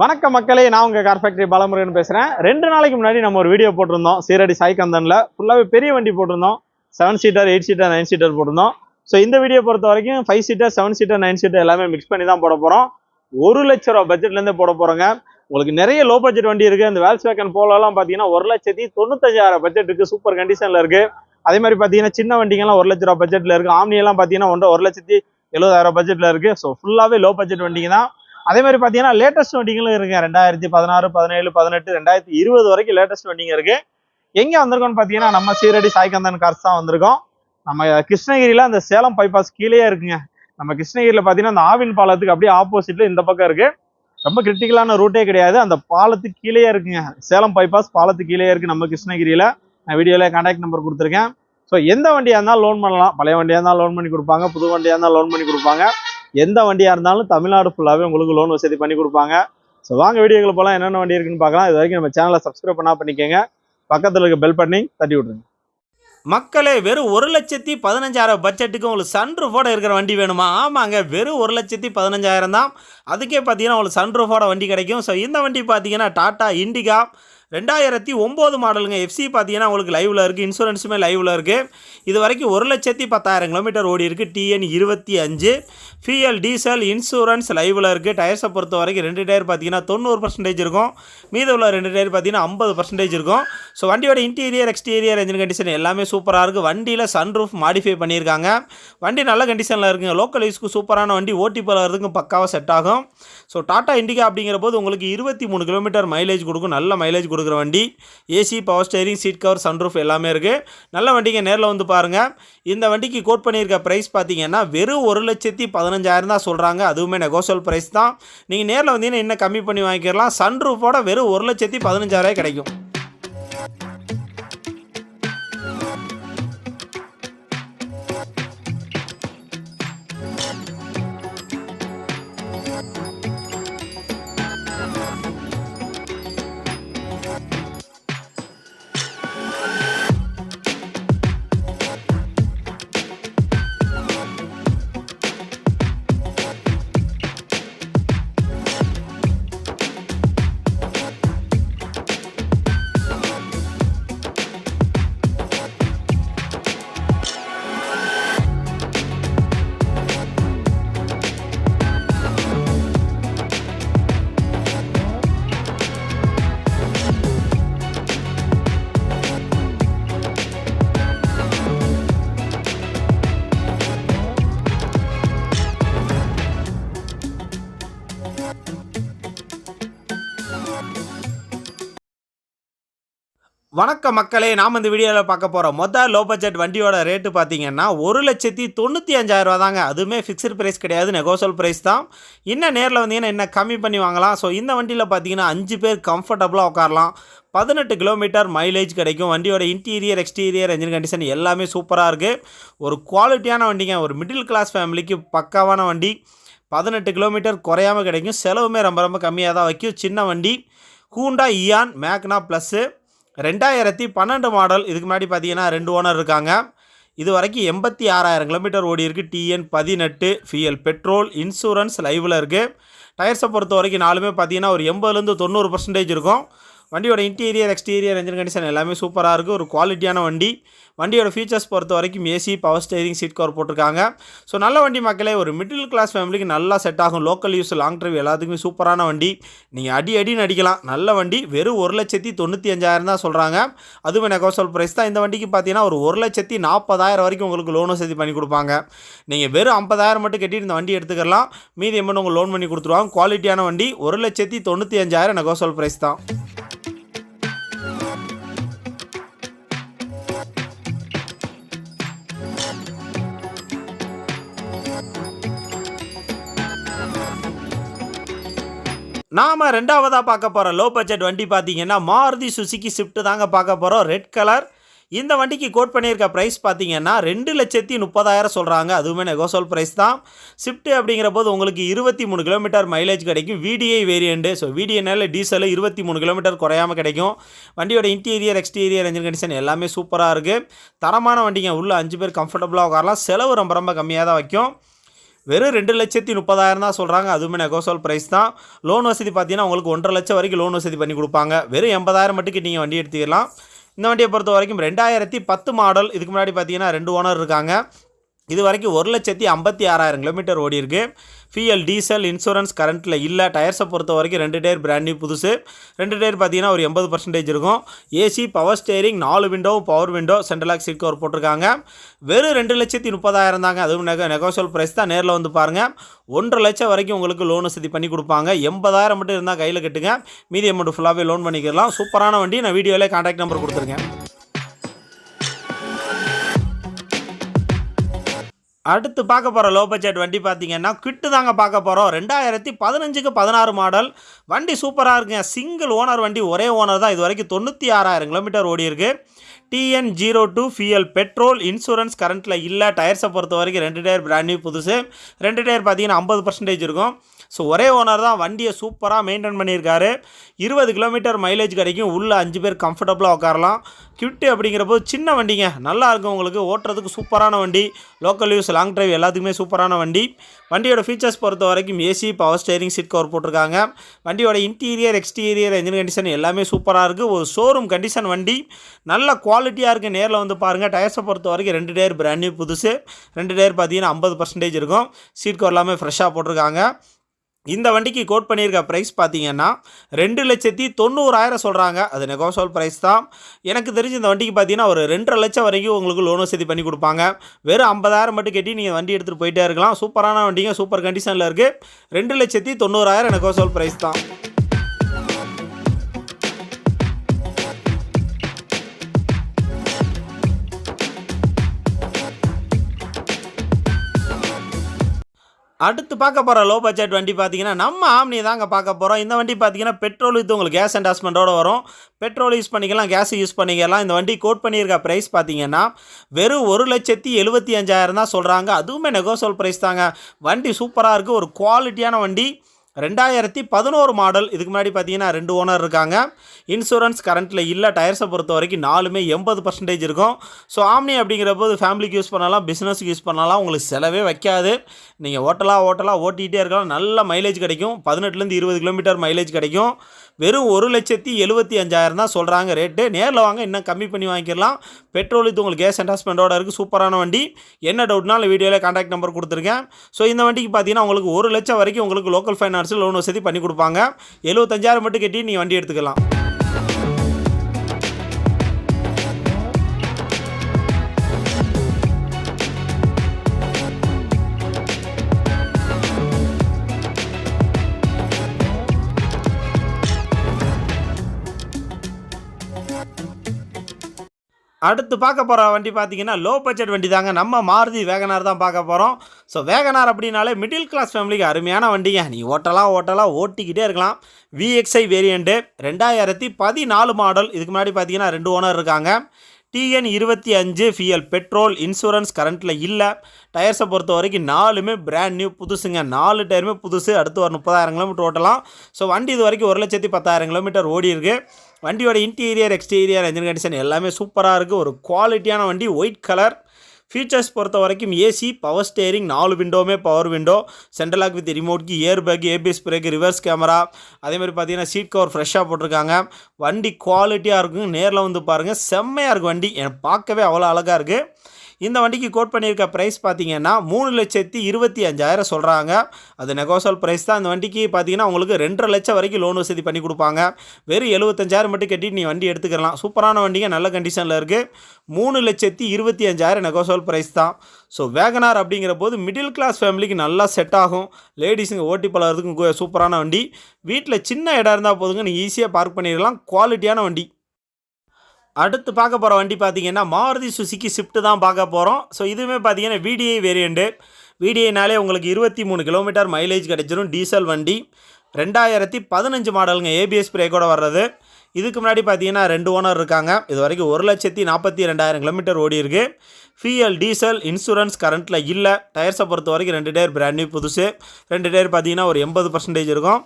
வணக்கம் மக்களே நான் உங்கள் கார் ஃபேக்டரி பாலமுருகன் பேசுகிறேன் ரெண்டு நாளைக்கு முன்னாடி நம்ம ஒரு வீடியோ போட்டிருந்தோம். சீரடி சாய்கந்தன்ல. ஃபுல்லாவே பெரிய வண்டி போட்டிருந்தோம். Seven seater eight seater nine seater போட்டிருந்தோம். ஸோ இந்த வீடியோ பொறுத்த வரைக்கும் five seater seven seater nine seater எல்லாமே மிக்ஸ் பண்ணி தான் போட போகிறோம் ஒரு லட்ச ரூபா பட்ஜெட்லேருந்து போட போகிறோங்க உங்களுக்கு நிறைய லோ பட்ஜெட் வண்டி இருக்குது அந்த வேல்ஸ் வேக்கன் போலெல்லாம் பார்த்தீங்கன்னா ஒரு லட்சத்தி தொண்ணூத்தஞ்சாயிரம் பட்ஜெட் இருக்குது சூப்பர் கண்டிஷனில் இருக்குது அதே மாதிரி பார்த்தீங்கன்னா சின்ன வண்டிங்கெல்லாம் ஒரு லட்ச ரூபா பட்ஜெட்டில் இருக்குது ஆம்னி எல்லாம் ஒன்றரை ஒரு லட்சத்தி எழுபதாயிரம் பட்ஜெட்டில் இருக்குது ஸோ ஃபுல்லாகவே லோ பட்ஜெட் வண்டிங்க தான். அதே மாதிரி பார்த்தீங்கன்னா லேட்டஸ்ட் வண்டிகளும் இருக்குங்க. ரெண்டாயிரத்தி பதினாறு பதினேழு பதினெட்டு ரெண்டாயிரத்தி இருபது வரைக்கும் லேட்டஸ்ட் வண்டிங்க இருக்கு. எங்கே வந்திருக்கோம்னு பார்த்தீங்கன்னா நம்ம சீரடி சாய்கந்தன் கார்ஸ் தான் வந்திருக்கோம். நம்ம கிருஷ்ணகிரியில் அந்த சேலம் பைபாஸ் கீழேயே இருக்குங்க. நம்ம கிருஷ்ணகிரியில் பார்த்தீங்கன்னா அந்த ஆவின் பாலத்துக்கு அப்படியே ஆப்போசிட்ல இந்த பக்கம் இருக்கு. ரொம்ப கிரிட்டிக்கலான ரூட்டே கிடையாது. அந்த பாலத்துக்கு கீழேயே இருக்குங்க. சேலம் பைபாஸ் பாலத்துக்கு கீழேயே இருக்கு நம்ம கிருஷ்ணகிரியில். நான் வீடியோவில் கான்டாக்ட் நம்பர் கொடுத்துருக்கேன். ஸோ எந்த வண்டியாக இருந்தாலும் லோன் பண்ணலாம். பழைய வண்டியாக இருந்தாலும் லோன் பண்ணி கொடுப்பாங்க. புது வண்டியாக இருந்தாலும் லோன் பண்ணி கொடுப்பாங்க. எந்த வண்டியாக இருந்தாலும் தமிழ்நாடு ஃபுல்லாகவே உங்களுக்கு லோன் வசதி பண்ணி கொடுப்பாங்க. ஸோ வாங்க வீடியோக்குள்ள போகலாம் என்னென்ன வண்டி இருக்குன்னு பார்க்கலாம். இது வரைக்கும் நம்ம சேனலை சப்ஸ்கிரைப் பண்ணா பண்ணிக்கோங்க. பக்கத்தில் இருக்க பெல் பண்ணி தட்டி விட்ருங்க மக்களே வெறும் ஒரு லட்சத்தி பதினஞ்சாயிரம் பட்ஜெட்டுக்கு உங்களுக்கு சன்ரூஃபோட இருக்கிற வண்டி வேணுமா? ஆமாங்க வெறும் ஒரு லட்சத்தி பதினஞ்சாயிரம் தான். அதுக்கே பார்த்தீங்கன்னா உங்களுக்கு சன்ரூஃபோட வண்டி கிடைக்கும். ஸோ இந்த வண்டி பார்த்தீங்கன்னா டாட்டா இண்டிகா ரெண்டாயிரத்தி ஒம்பது மாடலுங்க. எஃப்சி பார்த்தீங்கன்னா உங்களுக்கு லைவில் இருக்குது இன்சூரன்ஸுமே லைவில் இருக்குது இது வரைக்கும் ஒரு லட்சத்தி பத்தாயிரம் கிலோமீட்டர் ஓடி இருக்குது டிஎன் இருபத்தி அஞ்சு. ஃபிஎல் டீசல் இன்சூரன்ஸ் லைவில் இருக்குது டயர்ஸை பொறுத்த வரைக்கும் ரெண்டு டயர் பார்த்தீங்கன்னா தொண்ணூறு பர்சன்டேஜ் இருக்கும். மீத உள்ள ரெண்டு டயர் பார்த்தீங்கன்னா ஐம்பது பர்சன்டேஜ் இருக்கும். ஸோ வண்டியோட இன்டீரியர் எக்ஸ்டீரியர் என்ஜின் கண்டிஷன் எல்லாமே சூப்பராக இருக்குது வண்டியில் சன்ரூஃப் மாடிஃபை பண்ணியிருக்காங்க. வண்டி நல்ல கண்டிஷனில் இருக்குங்க. லோக்கல் யூஸ்க்கு சூப்பரான வண்டி ஓட்டி போகிறதுக்கும் பக்காவாக செட் ஆகும். ஸோ டாட்டா இண்டிகா அப்படிங்கிற போது உங்களுக்கு இருபத்தி மூணு கிலோமீட்டர் மைலேஜ் கொடுக்கும். நல்ல மைலேஜ் கொடுக்குற வண்டி. AC power steering seat cover sunroof எல்லாமே இருக்குது நல்ல வண்டிங்க நேரில் வந்து பாருங்கள் இந்த வண்டிக்கு கோட் பண்ணியிருக்க ப்ரைஸ் பார்த்தீங்கன்னா வெறும் ஒரு லட்சத்தி பதினஞ்சாயிரம் தான் சொல்கிறாங்க அதுவுமே நெகோசியல் ப்ரைஸ் தான். நீங்கள் நேரில் வந்தீங்கன்னா இன்னும் கம்மி பண்ணி வாங்கிக்கலாம். சன்ரூஃபோட வெறும் ஒரு லட்சத்தி பதினஞ்சாயிரம் கிடைக்கும். வணக்கம் மக்களே நாம் இந்த வீடியோவில் பார்க்க போகிறோம் மொத்த லோ பட்ஜெட் வண்டியோட ரேட்டு பார்த்தீங்கன்னா ஒரு லட்சத்தி தொண்ணூற்றி அஞ்சாயிரரூவா தாங்க அதுவுமே ஃபிக்ஸ்டு ப்ரைஸ் கிடையாது நெகோசியல் ப்ரைஸ் தான். இன்னும் நேரில் வந்தீங்கன்னா என்ன கம்மி பண்ணி வாங்கலாம். ஸோ இந்த வண்டியில் பார்த்தீங்கன்னா அஞ்சு பேர் கம்ஃபர்டபுளாக உட்காரலாம். பதினெட்டு கிலோமீட்டர் மைலேஜ் கிடைக்கும். வண்டியோட இன்டீரியர் எக்ஸ்டீரியர் என்ஜின் கண்டிஷன் எல்லாமே சூப்பராக இருக்குது ஒரு குவாலிட்டியான வண்டிங்க. ஒரு மிடில் கிளாஸ் ஃபேமிலிக்கு பக்காவான வண்டி. பதினெட்டு கிலோமீட்டர் குறையாமல் கிடைக்கும். செலவுமே ரொம்ப ரொம்ப கம்மியாக தான் வைக்கும். சின்ன வண்டி. ஹூண்டா இயான் மேக்னா ப்ளஸ்ஸு ரெண்டாயிரத்தி பன்னெண்டு மாடல். இதுக்கு முன்னாடி பார்த்தீங்கன்னா ரெண்டு ஓனர் இருக்காங்க. இது வரைக்கும் எண்பத்தி ஆறாயிரம் கிலோமீட்டர் ஓடி இருக்குது டிஎன் பதினெட்டு ஃபியல் பெட்ரோல் இன்சூரன்ஸ் லைவில் இருக்குது டயர்ஸை பொறுத்த வரைக்கும் நாலுமே பார்த்தீங்கன்னா ஒரு எண்பதுலேருந்து தொண்ணூறு பர்சன்டேஜ் இருக்கும். வண்டியோட இன்டீரியர் எக்ஸ்டீரியர் என்ஜின் கண்டிஷன் எல்லாமே சூப்பராக இருக்குது ஒரு குவாலிட்டியான வண்டி. வண்டியோட ஃபீச்சர்ஸ் பொறுத்த வரைக்கும் AC power steering seat cover போட்டிருக்காங்க. ஸோ நல்ல வண்டி மக்களே ஒரு மிடில் கிளாஸ் ஃபேமிலிக்கு நல்லா செட் ஆகும். லோக்கல் யூஸ் லாங் ட்ரைவ் எல்லாத்துக்குமே சூப்பரான வண்டி. நீங்கள் அடி அடின்னு அடிக்கலாம். நல்ல வண்டி. வெறும் ஒரு லட்சத்தி தொண்ணூற்றி அஞ்சாயிரம் தான் சொல்கிறாங்க அதுவும் நெகோசல் ப்ரைஸ் தான். இந்த வண்டிக்கு பார்த்தீங்கன்னா ஒரு ஒரு லட்சத்தி நாற்பதாயிரம் வரைக்கும் உங்களுக்கு லோன் வசதி பண்ணி கொடுப்பாங்க. நீங்கள் வெறும் ஐம்பதாயிரம் மட்டும் கட்டிட்டு இந்த வண்டி எடுத்துக்கலாம். மீதி எம்மன் உங்களுக்கு லோன் பண்ணி கொடுத்துருவாங்க. குவாலிட்டியான வண்டி. ஒரு லட்சத்தி தொண்ணூற்றி அஞ்சாயிரம் நெகோசல் ப்ரைஸ் தான். நாம் ரெண்டாவதாக பார்க்க போகிற லோ பட்ஜெட் வண்டி பார்த்தீங்கன்னா மாருதி சுசுக்கி ஸ்விஃப்ட் தாங்க பார்க்க போகிறோம் ரெட் கலர் இந்த வண்டிக்கு கோட் பண்ணியிருக்க ப்ரைஸ் பார்த்தீங்கன்னா ரெண்டு லட்சத்தி முப்பதாயிரம் சொல்கிறாங்க அதுவுமே நெகோசோல் ப்ரைஸ் தான். ஸ்விஃப்ட் அப்படிங்கிற போது உங்களுக்கு இருபத்தி மூணு கிலோமீட்டர் மைலேஜ் கிடைக்கும். விடிஐ வேரியண்ட்டு ஸோ விடிஎன்எல் டீசல் இருபத்தி மூணு கிலோமீட்டர் குறையாமல் கிடைக்கும். வண்டியோட இன்டீரியர் எக்ஸ்டீரியர் என்ஜின் கண்டிஷன் எல்லாமே சூப்பராக இருக்குது தரமான வண்டிங்க. உள்ளே அஞ்சு பேர் கம்ஃபர்டபுளாக உட்காரலாம். செலவு ரொம்ப ரொம்ப கம்மியாக தான் வைக்கும். வெறும் ரெண்டு லட்சத்தி முப்பதாயிரம் தான் சொல்கிறாங்க அதுவுமே நெகோசோல் ப்ரைஸ் தான். லோன் வசதி பார்த்தீங்கன்னா உங்களுக்கு ஒன்றரை லட்சம் வரைக்கும் லோன் வசதி பண்ணி கொடுப்பாங்க. வெறும் எண்பதாயிரம் மட்டுக்கு நீங்கள் வண்டி எடுத்துக்கலாம். இந்த வண்டியை பொறுத்த வரைக்கும் ரெண்டாயிரத்தி பத்து மாடல் இதுக்கு முன்னாடி பார்த்தீங்கன்னா ரெண்டு ஓனர் இருக்காங்க. இது வரைக்கும் ஒரு லட்சத்தி ஐம்பத்தி ஆறாயிரம் கிலோமீட்டர் ஓடி இருக்கு. ஃபிஎல் டீசல் இன்சூரன்ஸ் கரண்ட்டில் இல்லை. டயர்ஸை பொறுத்த வரைக்கும் ரெண்டு டயர் பிராண்ட் நியூ புதுசு. ரெண்டு டயர் பார்த்தீங்கன்னா ஒரு எண்பது பர்சன்டேஜ் இருக்கும். ஏசி பவர் ஸ்டேரிங் நாலு window power window central lock seat cover போட்டிருக்காங்க. வெறும் ரெண்டு லட்சத்தி முப்பதாயிரம் தாங்க. அதுவும் நெக நெகோசியல் ப்ரைஸ் தான். நேரில் வந்து பாருங்கள் ஒன்றரை லட்சம் வரைக்கும் உங்களுக்கு லோன் வசதி பண்ணி கொடுப்பாங்க. எண்பதாயிரம் மட்டும் இருந்தால் கையில் கட்டுங்க. மீதி அமௌண்ட் ஃபுல்லாகவே லோன் பண்ணிக்கலாம். சூப்பரான வண்டி. நான் வீடியோவிலே கான்டாக்ட் நம்பர் கொடுத்துருக்கேன். அடுத்து பார்க்க போகிற லோ பட்ஜெட் வண்டி பார்த்தீங்கன்னா கிட்டு தாங்க பார்க்க போகிறோம் ரெண்டாயிரத்தி பதினஞ்சுக்கு பதினாறு மாடல். வண்டி சூப்பராக இருக்குங்க. சிங்கிள் ஓனர் வண்டி ஒரே ஓனர் தான். இது வரைக்கும் தொண்ணூற்றி ஆறாயிரம் கிலோமீட்டர் ஓடி இருக்கு. டிஎன் ஜீரோ டூ ஃபிஎல் பெட்ரோல் இன்சூரன்ஸ் கரண்ட்டில் இல்லை. டயர்ஸை பொறுத்த வரைக்கும் ரெண்டு டயர் பிராண்ட் நியூ புதுசு. ரெண்டு டயர் பார்த்தீங்கன்னா ஐம்பது பர்சன்டேஜ் இருக்கும். ஸோ ஒரே ஓனர் தான் வண்டியை சூப்பராக மெயின்டைன் பண்ணியிருக்காரு. இருபது கிலோமீட்டர் மைலேஜ் கிடைக்கும். உள்ளே அஞ்சு பேர் கம்ஃபர்டபுளாக உட்காரலாம். கிவிட்டு அப்படிங்கிற போது சின்ன வண்டிங்க. நல்லா இருக்கும் உங்களுக்கு. ஓட்டுறதுக்கு சூப்பரான வண்டி. லோக்கல் யூஸ் லாங் டிரைவ் எல்லாத்துக்குமே சூப்பரான வண்டி. வண்டியோட ஃபீச்சர்ஸ் பொறுத்த வரைக்கும் AC power steering seat cover போட்டிருக்காங்க. வண்டியோட இன்டீரியர் எக்ஸ்டீரியர் என்ஜின் கண்டிஷன் எல்லாமே சூப்பராக இருக்குது ஒரு ஷோரூம் கண்டிஷன் வண்டி. நல்ல குவாலிட்டியாக இருக்குது நேரில் வந்து பாருங்கள் டயர்ஸை பொறுத்த வரைக்கும் ரெண்டு டயர் பிராண்ட் நியூ புதுசு. ரெண்டு டயர் பார்த்தீங்கன்னா ஐம்பது பர்சன்டேஜ் இருக்கும். சீட் கவர் எல்லாமே ஃப்ரெஷ்ஷாக போட்டிருக்காங்க. இந்த வண்டிக்கு கோட் பண்ணியிருக்க ப்ரைஸ் பார்த்தீங்கன்னா ரெண்டு லட்சத்தி தொண்ணூறாயிரம் சொல்கிறாங்க அது நெகோசோல் ப்ரைஸ் தான். எனக்கு தெரிஞ்சு இந்த வண்டிக்கு பார்த்தீங்கன்னா ஒரு ரெண்டரை லட்சம் வரைக்கும் உங்களுக்கு லோன் வசதி பண்ணி கொடுப்பாங்க. வெறும் ஐம்பதாயிரம் மட்டும் கட்டி நீங்கள் வண்டி எடுத்துகிட்டு போயிட்டே இருக்கலாம். சூப்பரான வண்டிங்க சூப்பர் கண்டிஷனில் இருக்குது ரெண்டு லட்சத்தி தொண்ணூறாயிரம் நெகோசோல் ப்ரைஸ் தான். அடுத்து பார்க்க போகிற லோ பட்ஜெட் வண்டி பார்த்தீங்கன்னா நம்ம ஆம்னி தாங்க பார்க்க போகிறோம் இந்த வண்டி பார்த்தீங்கன்னா பெட்ரோல் இது உங்களுக்கு கேஸ் அண்டாஸ்மெண்ட்டோடு வரும். பெட்ரோல் யூஸ் பண்ணிக்கலாம் கேஸ் யூஸ் பண்ணிக்கலாம். இந்த வண்டி கோட் பண்ணியிருக்க ப்ரைஸ் பார்த்தீங்கன்னா வெறும் ஒரு லட்சத்தி எழுபத்தி அஞ்சாயிரம் தான் சொல்கிறாங்க அதுவுமே நெகோசோல் ப்ரைஸ் தாங்க. வண்டி சூப்பராக இருக்குது ஒரு குவாலிட்டியான வண்டி. ரெண்டாயிரத்தி பதினோரு மாடல் இதுக்கு முன்னாடி பார்த்தீங்கன்னா ரெண்டு ஓனர் இருக்காங்க. இன்சூரன்ஸ் கரண்ட்டில் இல்லை டயர்ஸை பொறுத்த வரைக்கும் நாலுமே எண்பது பர்சன்டேஜ் இருக்கும். ஸோ ஆம்னி அப்படிங்கிற போது ஃபேமிலிக்கு யூஸ் பண்ணலாம் பிஸ்னஸுக்கு யூஸ் பண்ணலாம். உங்களுக்கு செலவே வைக்காது. நீங்கள் ஓட்டலாக ஓட்டலாக ஓட்டிகிட்டே இருக்கலாம். நல்ல மைலேஜ் கிடைக்கும். பதினெட்டுலேருந்து இருபது கிலோமீட்டர் மைலேஜ் கிடைக்கும். வெறும் ஒரு லட்சத்தி எழுபத்தி அஞ்சாயிரம் தான் சொல்கிறாங்க ரேட்டு நேரில் வாங்க இன்னும் கம்மி பண்ணி வாங்கிக்கலாம். பெட்ரோல் இது உங்களுக்கு கேஸ் அண்டாஸ்மெண்ட்டோட இருக்குது சூப்பரான வண்டி. என்ன டவுட்னாலும் வீடியோவில் காண்டாக்ட் நம்பர் கொடுத்துருக்கேன். ஸோ இந்த வண்டிக்கு பார்த்தீங்கன்னா உங்களுக்கு ஒரு லட்சம் வரைக்கும் உங்களுக்கு லோக்கல் ஃபைனான்ஸில் லோன் வசதி பண்ணி கொடுப்பாங்க. எழுபத்தஞ்சாயிரம் மட்டும் கட்டி நீங்கள் வண்டி எடுத்துக்கலாம். அடுத்து பார்க்க போகிற வண்டி பார்த்தீங்கன்னா லோ பட்ஜெட் வண்டி தாங்க நம்ம மாருதி வேகனார் தான் பார்க்க போகிறோம் ஸோ வேகனார் அப்படின்னாலே மிடில் கிளாஸ் ஃபேமிலிக்கு அருமையான வண்டிங்க. நீ ஓட்டலாம் ஓட்டலாம் ஓட்டிக்கிட்டே இருக்கலாம். விஎக்ஸ்ஐ வேரியண்ட்டு ரெண்டாயிரத்தி பதினாலு மாடல் இதுக்கு முன்னாடி பார்த்தீங்கன்னா ரெண்டு ஓனர் இருக்காங்க. டிஎன் இருபத்தி அஞ்சு ஃபியல் பெட்ரோல் இன்சூரன்ஸ் கரண்ட்டில் இல்லை. டயர்ஸை பொறுத்த வரைக்கும் நாலுமே பிராண்ட் நியூ புதுசுங்க. நாலு டயருமே புதுசு அடுத்து ஒரு முப்பதாயிரம் கிலோமீட்டர் ஓட்டலாம். ஸோ வண்டி இது வரைக்கும் ஒரு லட்சத்தி பத்தாயிரம் கிலோமீட்டர் ஓடி இருக்குது வண்டியோட இன்டீரியர் எக்ஸ்டீரியர் என்ஜின் கண்டிஷன் எல்லாமே சூப்பராக இருக்குது ஒரு குவாலிட்டியான வண்டி ஒயிட் கலர் ஃபீச்சர்ஸ் பொறுத்த வரைக்கும் ஏசி பவர் ஸ்டேரிங் நாலு விண்டோவுமே power window central lock with ரிமோட்க்கு year air bag ABS brake reverse camera அதே மாதிரி பார்த்தீங்கன்னா சீட் கவர் ஃப்ரெஷ்ஷாக போட்டிருக்காங்க. வண்டி குவாலிட்டியாக இருக்கும். நேரில் வந்து பாருங்கள் செம்மையாக இருக்கும் வண்டி. எனக்கு பார்க்கவே அவ்வளோ அழகாக இருக்குது இந்த வண்டிக்கு கோட் பண்ணியிருக்க ப்ரைஸ் பார்த்தீங்கன்னா மூணு லட்சத்தி இருபத்தி அஞ்சாயிரம் சொல்கிறாங்க அது நெகோசல் ப்ரைஸ் தான். இந்த வண்டிக்கு பார்த்தீங்கன்னா உங்களுக்கு ரெண்டரை லட்சம் வரைக்கும் லோன் வசதி பண்ணி கொடுப்பாங்க. வெறும் எழுபத்தஞ்சாயிரம் மட்டும் கட்டிட்டு நீ வண்டி எடுத்துக்கலாம். சூப்பரான வண்டிங்க நல்ல கண்டிஷனில் இருக்குது மூணு லட்சத்தி இருபத்தி அஞ்சாயிரம் நெகோசல் ப்ரைஸ் தான். ஸோ வேகனார் அப்படிங்கிற போது மிடில் கிளாஸ் ஃபேமிலிக்கு நல்லா செட் ஆகும். லேடிஸுங்க ஓட்டி பழகிறதுக்கும் சூப்பரான வண்டி. வீட்டில் சின்ன இடம் இருந்தால் போதுங்க. நீங்கள் ஈஸியாக பார்க் பண்ணிடலாம். குவாலிட்டியான வண்டி. அடுத்து பார்க்க போகிற வண்டி பார்த்தீங்கன்னா மாருதி சுசுக்கி ஸ்விஃப்ட் தான் பார்க்க போகிறோம் ஸோ இதுவுமே பார்த்தீங்கன்னா விடிஐ வேரியண்ட்டு விடிஐனாலே உங்களுக்கு இருபத்தி மூணு கிலோமீட்டர் மைலேஜ் கிடைச்சிரும் டீசல் வண்டி. ரெண்டாயிரத்தி பதினஞ்சு மாடலுங்க ஏபிஎஸ் பிரேக்கோட வர்றது. இதுக்கு முன்னாடி பார்த்தீங்கன்னா ரெண்டு ஓனர் இருக்காங்க. இது வரைக்கும் ஒரு லட்சத்தி நாற்பத்தி ரெண்டாயிரம் கிலோமீட்டர் ஓடி இருக்கு. ஃபிஎல் டீசல் இன்சூரன்ஸ் கரண்ட்டில் இல்லை. டயர்ஸை பொறுத்த வரைக்கும் ரெண்டு டயர் பிராண்ட் நியூ புதுசு. ரெண்டு டயர் பார்த்தீங்கன்னா ஒரு எண்பது பர்சன்டேஜ் இருக்கும்.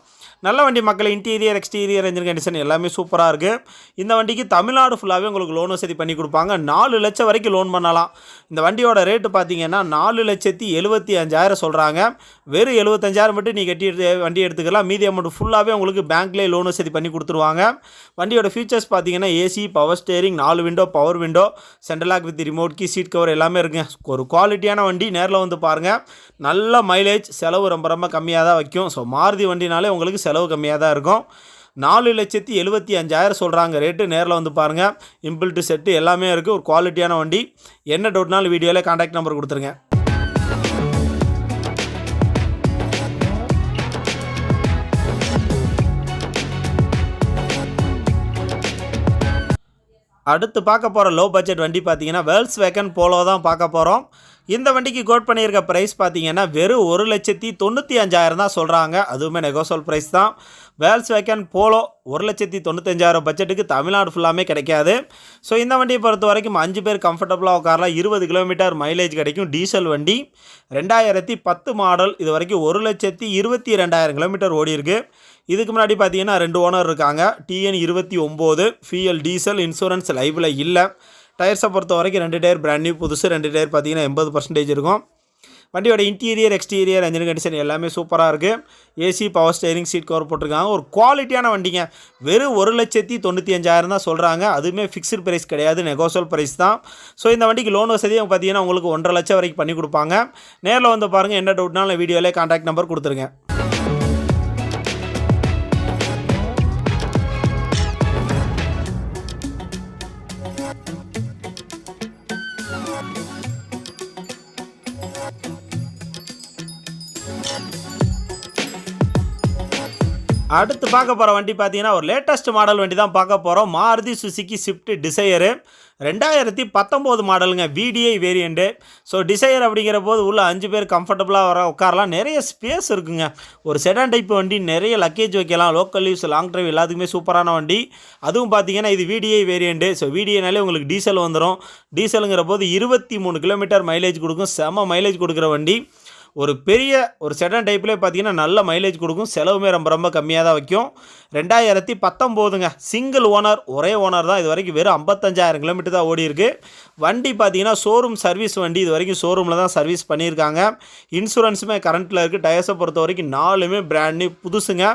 நல்ல வண்டி மக்கள் இன்டீரியர் எக்ஸ்டீரியர் இன்ஜின் கண்டிஷன் எல்லாமே சூப்பராக இருக்குது இந்த வண்டிக்கு தமிழ்நாடு ஃபுல்லாகவே உங்களுக்கு லோன் வசதி பண்ணி கொடுப்பாங்க. நாலு லட்சம் வரைக்கும் லோன் பண்ணலாம். இந்த வண்டியோட ரேட்டு பார்த்தீங்கன்னா நாலு லட்சத்தி எழுபத்தி அஞ்சாயிரம் சொல்கிறாங்க வெறும் எழுபத்தஞ்சாயிரம் மட்டும் நீ கட்டி எடுத்து வண்டி எடுத்துக்கலாம். மீதி அமௌண்ட் ஃபுல்லாகவே உங்களுக்கு பேங்க்லேயே லோன் வசதி பண்ணி கொடுத்துருவாங்க. வண்டியோட ஃபீச்சர்ஸ் பார்த்தீங்கன்னா ஏசி பவர் ஸ்டேரிங் நாலு window power window central lock with remote key seat cover எல்லாமே இருக்குங்க. ஒரு குவாலிட்டியான வண்டி நேரில் வந்து பாருங்கள் நல்ல மைலேஜ் செலவு ரொம்ப ரொம்ப கம்மியாக தான் வைக்கும். ஸோ மாருதி வண்டினாலே உங்களுக்கு செலவு கம்மியாக தான் இருக்கும். நாலு லட்சத்தி எழுபத்தி அஞ்சாயிரம் சொல்கிறாங்க ரேட்டு நேரில் வந்து பாருங்கள் இம்பிள்ட்டு செட்டு எல்லாமே இருக்குது ஒரு குவாலிட்டியான வண்டி. என்ன டவுட்னாலும் வீடியோவில் காண்டாக்ட் நம்பர் கொடுத்துருங்க. அடுத்து பார்க்க போகிற லோ பட்ஜெட் வண்டி பார்த்தீங்கன்னா வேர்ல்ஸ் வேக்கன் போலோ தான் பார்க்க போகிறோம் இந்த வண்டிக்கு கோட் பண்ணியிருக்க ப்ரைஸ் பார்த்தீங்கன்னா வெறும் ஒரு லட்சத்தி தொண்ணூற்றி அஞ்சாயிரம் தான் சொல்கிறாங்க அதுவுமே நெகோசோல் ப்ரைஸ் தான். வேல்ஸ் வேக்கன் போலோ ஒரு லட்சத்தி தொண்ணூத்தஞ்சாயிரம் பட்ஜெட்டுக்கு தமிழ்நாடு ஃபுல்லாமே கிடைக்காது. ஸோ இந்த வண்டியை பொறுத்த வரைக்கும் அஞ்சு பேர் கம்ஃபர்டபுளாக உட்காரலாம். இருபது கிலோமீட்டர் மைலேஜ் கிடைக்கும் டீசல் வண்டி. ரெண்டாயிரத்தி பத்து மாடல் இது வரைக்கும் ஒரு லட்சத்தி இருபத்தி ரெண்டாயிரம் கிலோமீட்டர் ஓடி இருக்கு இதுக்கு முன்னாடி பார்த்தீங்கன்னா ரெண்டு ஓனர் இருக்காங்க. டிஎன் இருபத்தி ஒம்பது ஃபிஎல் டீசல் இன்சூரன்ஸ் லைவில் இல்லை. டயர்ஸை பொறுத்த வரைக்கும் ரெண்டு டயர் பிராண்ட் நியூ புதுசு. ரெண்டு டயர் பார்த்தீங்கன்னா எண்பது பர்சன்டேஜ் இருக்கும். வண்டியோட இன்டீரியர் எக்ஸ்டீரியர் இன்ஜின் கண்டிஷன் எல்லாமே சூப்பராக இருக்குது AC power steering seat cover போட்டிருக்காங்க. ஒரு குவாலிட்டியான வண்டிங்க. வெறும் ஒரு லட்சத்தி தொண்ணூற்றி அஞ்சாயிரம் தான் சொல்கிறாங்க அதுவுமே ஃபிக்ஸ்டு ப்ரைஸ் கிடையாது. நெகோசல் ப்ரைஸ் தான். ஸோ இந்த வண்டிக்கு லோன் வசதியும் பார்த்தீங்கன்னா உங்களுக்கு ஒன்றரை லட்சம் வரைக்கும் பண்ணி கொடுப்பாங்க. நேரில் வந்து பாருங்கள் என்ன டவுட்னாலும் வீடியோவிலே கான்டாக்ட் நம்பர் கொடுத்துருங்க. அடுத்து பார்க்க போகிற வண்டி பார்த்தீங்கன்னா ஒரு லேட்டஸ்ட் மாடல் வண்டி தான் பார்க்க போகிறோம் மாருதி சுசுக்கி ஸ்விஃப்ட் டிசையரு ரெண்டாயிரத்தி பத்தொம்போது மாடலுங்க விடிஐ வேரியண்ட்டு ஸோ டிசையர் அப்படிங்கிற போது உள்ள அஞ்சு பேர் கம்ஃபர்டபுளாக வர உட்காரலாம். நிறைய ஸ்பேஸ் இருக்குங்க. ஒரு செடான் டைப் வண்டி நிறைய லக்கேஜ் வைக்கலாம். லோக்கல் யூஸ் லாங் ட்ரைவ் எல்லாத்துக்குமே சூப்பரான வண்டி. அதுவும் பார்த்தீங்கன்னா இது விடிஐ வேரியண்ட்டு ஸோ விடிஐனாலே உங்களுக்கு டீசல் வந்துடும் டீசலுங்கிற போது இருபத்தி மூணு கிலோமீட்டர் மைலேஜ் கொடுக்கும். செம மைலேஜ் கொடுக்குற வண்டி. ஒரு பெரிய ஒரு செடன் டைப்லேயே பார்த்தீங்கன்னா நல்ல மைலேஜ் கொடுக்கும். செலவுமே ரொம்ப ரொம்ப கம்மியாக தான் வைக்கும். ரெண்டாயிரத்தி பத்தொம்போதுங்க. சிங்கிள் ஓனர் ஒரே ஓனர் தான். இது வரைக்கும் வெறும் ஐம்பத்தஞ்சாயிரம் கிலோமீட்டர் தான் ஓடிருக்கு வண்டி பார்த்தீங்கன்னா ஷோரூம் சர்வீஸ் வண்டி இது வரைக்கும் ஷோரூமில் தான் சர்வீஸ் பண்ணியிருக்காங்க. இன்சூரன்ஸுமே கரண்ட்டில் இருக்குது டயர்ஸை பொறுத்த வரைக்கும் நாலுமே பிராண்ட் நியூ புதுசுங்க.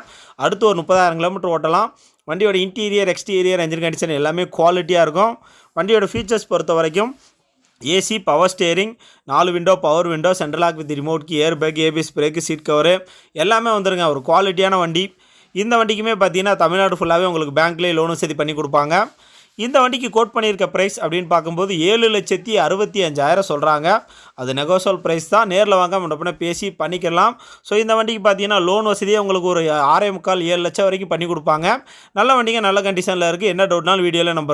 அடுத்து ஒரு முப்பதாயிரம் கிலோமீட்டர் ஓட்டலாம். வண்டியோட இன்டீரியர் எக்ஸ்டீரியர் என்ஜின் கண்டிஷன் எல்லாமே குவாலிட்டியாக இருக்கும். வண்டியோட ஃபீச்சர்ஸ் பொறுத்த வரைக்கும் ஏசி பவர் ஸ்டேரிங் நாலு window power window central lock with remote key air bag ABS brake seat cover எல்லாமே வந்துருங்க. ஒரு குவாலிட்டியான வண்டி. இந்த வண்டிக்குமே பார்த்தீங்கன்னா தமிழ்நாடு ஃபுல்லாகவே உங்களுக்கு பேங்க்லேயே லோன் வசதி பண்ணி கொடுப்பாங்க. இந்த வண்டிக்கு கோட் பண்ணியிருக்க ப்ரைஸ் அப்படின்னு பார்க்கும்போது ஏழு லட்சத்தி அறுபத்தி அஞ்சாயிரம் சொல்கிறாங்க அது நெகோசோல் ப்ரைஸ் தான். நேரில் வாங்க முன்னப்பின பேசி பண்ணிக்கலாம். ஸோ இந்த வண்டிக்கு பார்த்தீங்கன்னா லோன் வசதியே உங்களுக்கு ஒரு ஆறே முக்கால் ஏழு லட்சம் வரைக்கும் பண்ணி கொடுப்பாங்க. நல்ல வண்டிங்க நல்ல கண்டிஷனில் இருக்குது என்ன டவுட்னாலும் வீடியோவில் நம்பர்